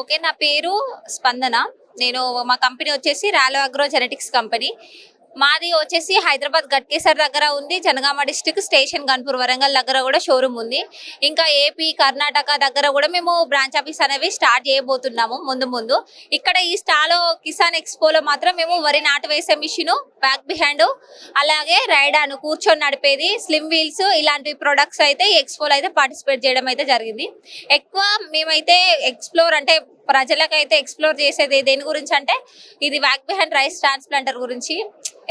Okay నా పేరు స్పందన. నేను మా కంపెనీ వచ్చేసి రాలో అగ్రో జెనెటిక్స్ కంపెనీ. మాది వచ్చేసి హైదరాబాద్ గట్కేసర్ దగ్గర ఉంది. జనగామ డిస్టిక్ స్టేషన్ గన్పూర్ వరంగల్ దగ్గర కూడా షోరూమ్ ఉంది. ఇంకా ఏపీ కర్ణాటక దగ్గర కూడా మేము బ్రాంచ్ ఆఫీస్ అనేవి స్టార్ట్ చేయబోతున్నాము ముందు ముందు. ఇక్కడ ఈ స్టాలో కిసాన్ ఎక్స్పోలో మాత్రం మేము వరి నాటు వేసే మిషన్ బ్యాక్ బిహ్యాండ్ అలాగే రైడాను కూర్చొని నడిపేది స్లిమ్ వీల్స్ ఇలాంటి ప్రొడక్ట్స్ అయితే ఈ ఎక్స్పోలో అయితే పార్టిసిపేట్ చేయడం అయితే జరిగింది. ఎక్కువ మేమైతే ఎక్స్ప్లోర్ అంటే ప్రజలకైతే ఎక్స్ప్లోర్ చేసేది దేని గురించి అంటే ఇది వ్యాక్ బిహైండ్ రైస్ ట్రాన్స్ప్లాంటర్ గురించి.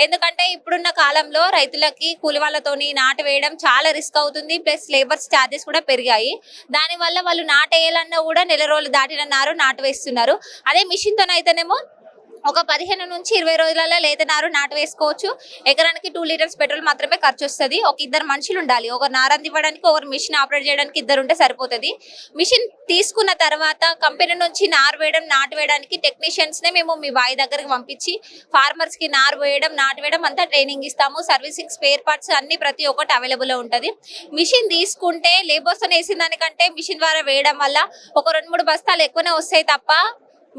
ఎందుకంటే ఇప్పుడున్న కాలంలో రైతులకి కూలి వాళ్ళతోని నాటు వేయడం చాలా రిస్క్ అవుతుంది. ప్లస్ లేబర్స్ ఛార్జెస్ కూడా పెరిగాయి. దానివల్ల వాళ్ళు నాటు వేయాలన్నా కూడా నెల రోజులు దాటినన్నారు నాటు వేస్తున్నారు. అదే మిషన్తోనైతేనేమో ఒక పదిహేను నుంచి ఇరవై రోజులలో లేత నారు నాటు వేసుకోవచ్చు. ఎకరానికి టూ లీటర్స్ పెట్రోల్ మాత్రమే ఖర్చు వస్తుంది. ఒక ఇద్దరు మనుషులు ఉండాలి. ఒక నారంది ఇవ్వడానికి ఒకరు మిషన్ ఆపరేట్ చేయడానికి ఇద్దరు ఉంటే సరిపోతుంది. మిషన్ తీసుకున్న తర్వాత కంపెనీ నుంచి నారు వేయడం నాటు వేయడానికి టెక్నీషియన్స్నే మేము మీ బావి దగ్గరికి పంపించి ఫార్మర్స్కి నారు వేయడం నాటు వేయడం అంతా ట్రైనింగ్ ఇస్తాము. సర్వీసింగ్ స్పేర్ పార్ట్స్ అన్ని ప్రతి ఒక్కటి అవైలబుల్ ఉంటుంది. మిషన్ తీసుకుంటే లేబర్స్తో వేసిన దానికంటే మిషన్ ద్వారా వేయడం వల్ల ఒక రెండు మూడు బస్తాలు ఎక్కువనే వస్తాయి తప్ప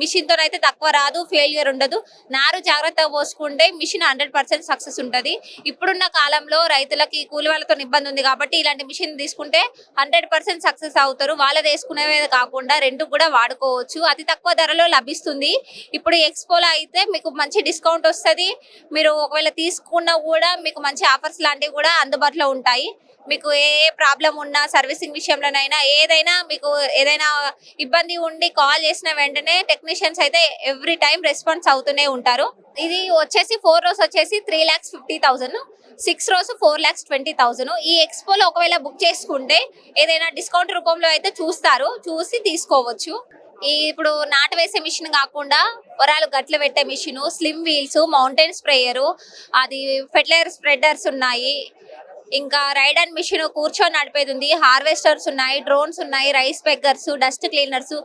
మిషన్తో అయితే తక్కువ రాదు ఫెయిల్యూర్ ఉండదు. నారు జాగ్రత్తగా పోసుకుంటే మిషన్ హండ్రెడ్ పర్సెంట్ సక్సెస్ ఉంటుంది. ఇప్పుడున్న కాలంలో రైతులకి కూలి వాళ్ళతో ఇబ్బంది ఉంది కాబట్టి ఇలాంటి మిషన్ తీసుకుంటే హండ్రెడ్ పర్సెంట్ సక్సెస్ అవుతారు. వాళ్ళది వేసుకునేవే కాకుండా రెండు కూడా వాడుకోవచ్చు. అతి తక్కువ ధరలో లభిస్తుంది. ఇప్పుడు ఎక్స్పోలో అయితే మీకు మంచి డిస్కౌంట్ వస్తుంది. మీరు ఒకవేళ తీసుకున్నా కూడా మీకు మంచి ఆఫర్స్ లాంటివి కూడా అందుబాటులో ఉంటాయి. మీకు ఏ ఏ ప్రాబ్లం ఉన్నా సర్వీసింగ్ విషయంలోనైనా ఏదైనా మీకు ఏదైనా ఇబ్బంది ఉండి కాల్ చేసిన వెంటనే టెక్నీషియన్స్ అయితే ఎవ్రీ టైం రెస్పాన్స్ అవుతూనే ఉంటారు. ఇది వచ్చేసి ఫోర్ రోస్ వచ్చేసి three lakhs fifty thousand six rows four lakhs twenty thousand ఈ ఎక్స్పోలో ఒకవేళ బుక్ చేసుకుంటే ఏదైనా డిస్కౌంట్ రూపంలో అయితే చూస్తారు చూసి తీసుకోవచ్చు. ఈ ఇప్పుడు నాటు వేసే మిషన్ కాకుండా వరాలు గట్లు పెట్టే machine slim wheels mountain sprayer అది ఫెర్టిలైజర్ స్ప్రెడర్స్ ఉన్నాయి. ఇంకా రైడ్ అండ్ మిషన్ కూర్చొని నడిపేది ఉంది. హార్వెస్టర్స్ ఉన్నాయి డ్రోన్స్ ఉన్నాయి రైస్ పెగ్గర్స్ డస్ట్ క్లీనర్స్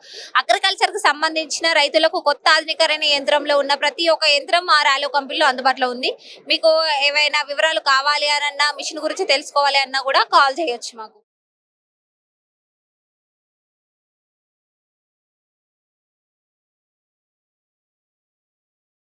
అగ్రికల్చర్కు సంబంధించిన రైతులకు కొత్త ఆధునికమైన యంత్రంలో ఉన్న ప్రతి ఒక్క యంత్రం మా ర్యాలో కంపెనీలో అందుబాటులో ఉంది. మీకు ఏవైనా వివరాలు కావాలి అని అన్నా మిషన్ గురించి తెలుసుకోవాలి అన్నా కూడా కాల్ చేయొచ్చు మాకు.